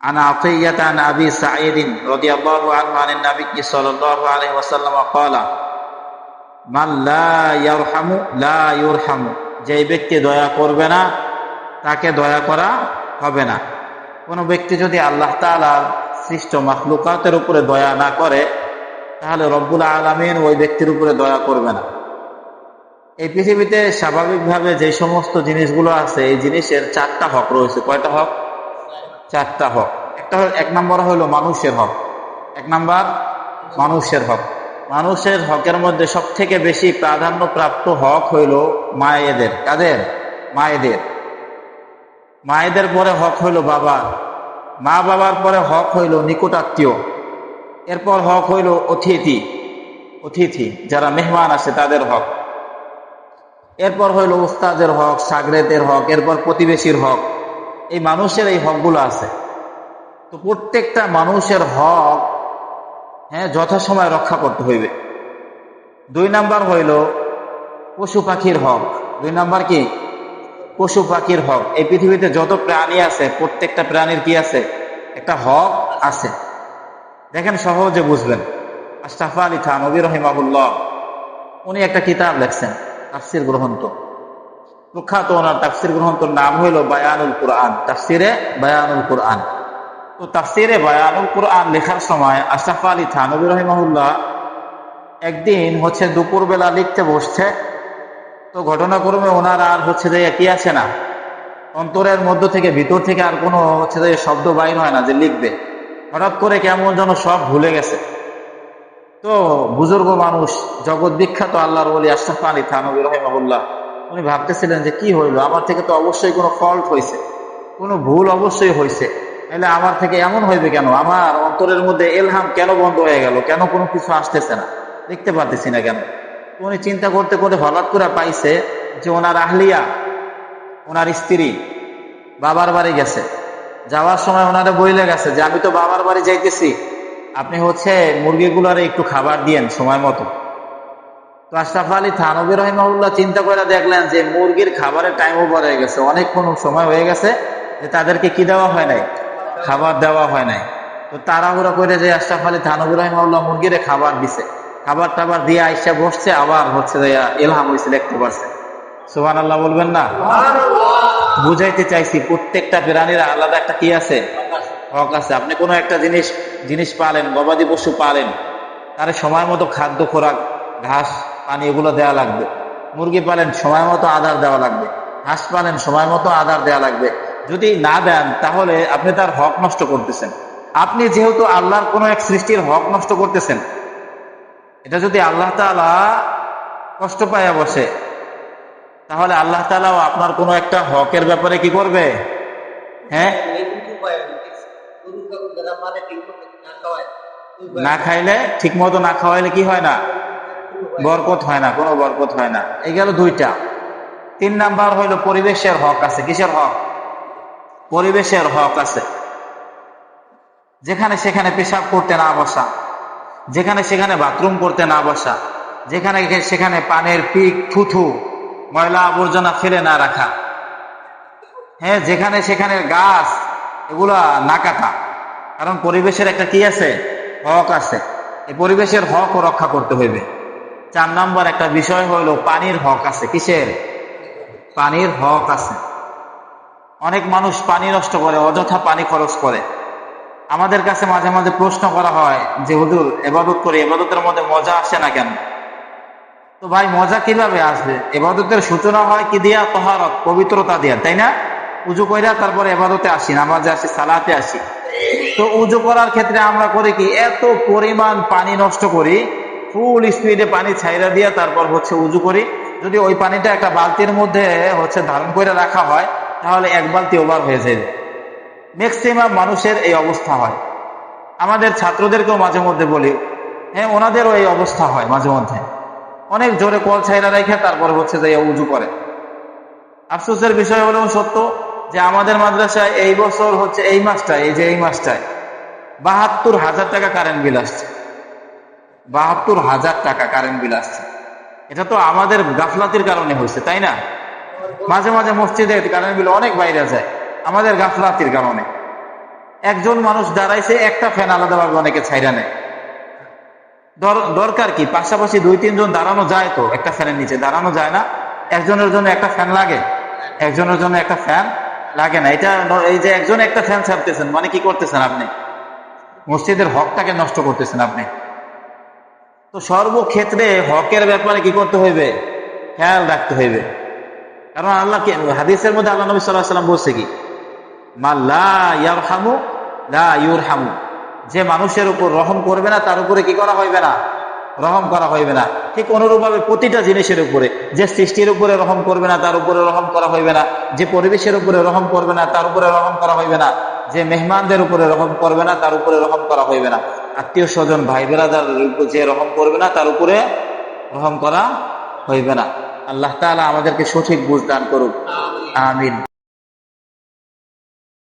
عن عطية عن أبي سعيد رضي الله عنه عن النبي صلى الله عليه وسلم قال من لا يرحم لا يرحم যে ব্যক্তি দয়া করবে না তাকে দয়া করা হবে না কোনো ব্যক্তি যদি আল্লাহ তাআলার সৃষ্ট মাখলুকাতের উপরে দয়া না করে তাহলে রব্বুল আলমিন ওই ব্যক্তির উপরে দয়া করবে না এই পৃথিবীতে স্বাভাবিকভাবে যে সমস্ত জিনিসগুলো আছে এই জিনিসের চারটা হক রয়েছে কয়টা হক চারটা হক। একটা হল এক নম্বর হলো মানুষের হক। এক নাম্বার মানুষের হক। মানুষের হকের মধ্যে সব থেকে বেশি প্রাধান্য প্রাপ্ত হক হইল মায়েদের। কাদের? মায়েদের। মায়েদের পরে হক হইল বাবা। মা বাবার পরে হক হইল নিকটাত্মীয়। এরপর হক হইল অতিথি। অতিথি, যারা মেহমান আছে তাদের হক। এরপর হইল উস্তাদের হক, সাগরেদের হক, এরপর প্রতিবেশীর হক। এই মানুষের এই হকগুলো আছে। তো প্রত্যেকটা মানুষের হক হ্যাঁ যথাসময় রক্ষা করতে হইবে। দুই নাম্বার হইল পশু পাখির হক। দুই নাম্বার কি? পশু পাখির হক। এই পৃথিবীতে যত প্রাণী আছে, প্রত্যেকটা প্রাণীর কি আছে? একটা হক আছে। দেখেন, সহজে বুঝবেন। আশরাফা আলী খান নবী রহিমাবুল্লাহ উনি একটা কিতাব লেখছেন, তাফসির গ্রন্থ। প্রখ্যাত ওনার তাফসির গ্রন্থর নাম হইল বায়ানুল কোরআন। তাফসিরে বায়ানুল কোরআন। তো তাফসিরে বায়ানুল কোরআন লেখার সময় আশরাফ আলী থানবী রহিমাহুল্লাহ একদিন হচ্ছে দুপুরবেলা লিখতে বসছে। তো ঘটনাক্রমে ওনার আর হচ্ছে যে কি আছে না। অন্তরের মধ্য থেকে ভিতর থেকে আর কোনো হচ্ছে যে শব্দ বাইর হয় না যে লিখবে। হঠাৎ করে কেমন যেন সব ভুলে গেছে। তো বুজুর্গ মানুষ, জগৎ বিখ্যাত আল্লাহর বলি আশরাফ আলী থানবী রহিমাহুল্লাহ উনি ভাবতেছিলেন যে কি হইল? আমার থেকে তো অবশ্যই কোনো ফল্ট হয়েছে কোনো ভুল অবশ্যই হয়েছে তাহলে আমার থেকে এমন হইবে কেন? আমার অন্তরের মধ্যে এলহাম কেন বন্ধ হয়ে গেল? কেন কোনো কিছু আসতেছে না? দেখতে পারতেছি না কেন? উনি চিন্তা করতে করতে হঠাৎ করে পাইছে যে ওনার আহলিয়া, ওনার স্ত্রী বাবার বাড়ি গেছে। যাওয়ার সময় ওনারে বইলে গেছে যে, আমি তো বাবার বাড়ি যাইতেছি। আপনি হচ্ছে মুরগিগুলারে একটু খাবার দিয়েন সময় মতো। তো আশরাফ আলী থানবী রহিমাউল্লাহ চিন্তা করে দেখলেন যে মুরগির খাবারের টাইম ওভার হয়ে গেছে। অনেকক্ষণ সময় হয়ে গেছে যে তাদেরকে কি দেওয়া হয় নাই? খাবার দেওয়া হয় নাই। তো তাড়াহুড়া করে যে আশরাফ আলী থানবী রহিমাউল্লাহ মুরগিরে খাবার দিছে। খাবার টাবার দিয়ে আইসা বসছে আবার হচ্ছে এলহাম হয়েছে দেখতে পারছে। সোহান আল্লাহ বলবেন না? বুঝাইতে চাইছি প্রত্যেকটা প্রাণীর আলাদা একটা কি আছে? হক আছে। আপনি কোনো একটা জিনিস জিনিস পালেন গবাদি পশু পালেন তার সময় মতো খাদ্য খোরাক ঘাস পানি এগুলো দেওয়া লাগবে। মুরগি পালেন, সময় মতো আধার দেওয়া লাগবে। হাঁস পালেন, সময় মতো আধার দেওয়া লাগবে। যদি না দেন, তাহলে আপনি তার হক নষ্ট করতেছেন। আপনি যেহেতু আল্লাহর কোনো এক সৃষ্টির হক নষ্ট করতেছেন, এটা যদি আল্লাহ তালা কষ্ট পায় বসে, তাহলে আল্লাহ তালাও আপনার কোনো একটা হকের ব্যাপারে কি করবে? হ্যাঁ? না খাইলে ঠিক মতো না খাওয়াইলে কি হয় না? বরকত হয় না, কোনো বরকত হয় না। এই গেল দুইটা। তিন নাম্বার হইল পরিবেশের হক আছে। কিসের হক? পরিবেশের হক আছে। যেখানে সেখানে পেশাব করতে না বসা, যেখানে সেখানে বাথরুম করতে না বসা, যেখানে সেখানে পানের পিক, থুথু, ময়লা আবর্জনা ফেলে না রাখা হ্যাঁ যেখানে সেখানে গাছ, এগুলা না কাটা। কারণ পরিবেশের একটা কি আছে? হক আছে। এই পরিবেশের হকও রক্ষা করতে হইবে। চার নাম্বার একটা বিষয় হইল পানির হক আছে। কিসের? পানির হক আছে। অনেক মানুষ পানি নষ্ট করে, অযথা পানি খরচ করে। আমাদের কাছে মাঝে মাঝে প্রশ্ন করা হয় যে, হুজুর, এবাদত করে, এবাদতের মধ্যে মজা আসে না কেন? তো ভাই, মজা কীভাবে আসবে? এবাদতের সূচনা হয় কি দিয়া? তহারত, পবিত্রতা দিয়া, তাই না? উজু কইরা তারপরে এবাদতে আসি, নামাজে আসি, সালাতে আসি। তো উজু করার ক্ষেত্রে আমরা করি কি, এত পরিমাণ পানি নষ্ট করি ফুল স্পিডে পানি ছাইরা দিয়া তারপর হচ্ছে উজু করি। যদি ওই পানিটা একটা বালতির মধ্যে হচ্ছে ধারণ করে রাখা হয়, তাহলে এক বালতি ওভার হয়ে যায় ম্যাক্সিমাম মানুষের এই অবস্থা হয়। আমাদের ছাত্রদেরকেও মাঝে মধ্যে বলি হ্যাঁ ওনাদেরও এই অবস্থা হয় মাঝে মধ্যে। অনেক জোরে কল ছাইরা রেখে তারপর হচ্ছে যে উজু করে। আফসোসের বিষয় হলেও সত্য যে আমাদের মাদ্রাসায় এই বছর হচ্ছে এই মাসটায়, এই যে এই মাসটায় বাহাত্তর হাজার টাকা কারেন্ট বিল আসছে। বাহাত্তর হাজার টাকা কারেন্ট বিল আসছে। এটা তো আমাদের গাফলাতির কারণে হয়েছে, তাই না? মাঝে মাঝে মসজিদে কারেন্ট বিল অনেক বাইরে যায়, আমাদের গাফলাতির কারণে। একজন মানুষ দাঁড়াইছে, একটা ফ্যান আলাদাভাবে অনেকে ছাইরা নেয়। দরকার কি? পাশাপাশি দুই, তিনজন দাঁড়ানো যায় তো, একটা ফ্যানের নিচে। দাঁড়ানো যায় না, একজনের জন্য একটা ফ্যান লাগে, একজনের জন্য একটা ফ্যান লাগে না। এটা এই যে একজন একটা ফ্যান ছাড়তেছেন মানে কি করতেছেন আপনি? মসজিদের হকটাকে নষ্ট করতেছেন আপনি। তো সর্বক্ষেত্রে হকের ব্যাপারে কি করতে হইবে? খেয়াল রাখতে হইবে। কারণ আল্লাহ হাদিসের মধ্যে আল্লাহ নবী সাল্লাহ সাল্লাম বলছে কি? মা লা ইয়ারহামু, লা ইউরহামু। যে মানুষের উপর রহম করবে না, তার উপরে কি করা হইবে না? রহম করা হইবে না। ঠিক অনুরূপভাবে প্রতিটা জিনিসের উপরে। যে সৃষ্টির উপরে রহম করবে না, তার উপরে রহম করা হইবে না। যে পরিবেশের উপরে রহম করবে না, তার উপরে রহম করা হইবে না। যে মেহমানদের উপরে রহম করবে না, তার উপরে রহম করা হইবে না। আত্মীয় স্বজন ভাই বেড়াদার যে রহম করবে না, তার উপরে রহম করা হইবে না। আল্লাহ তালা আমাদেরকে সঠিক বুঝ দান করুক। আমিন।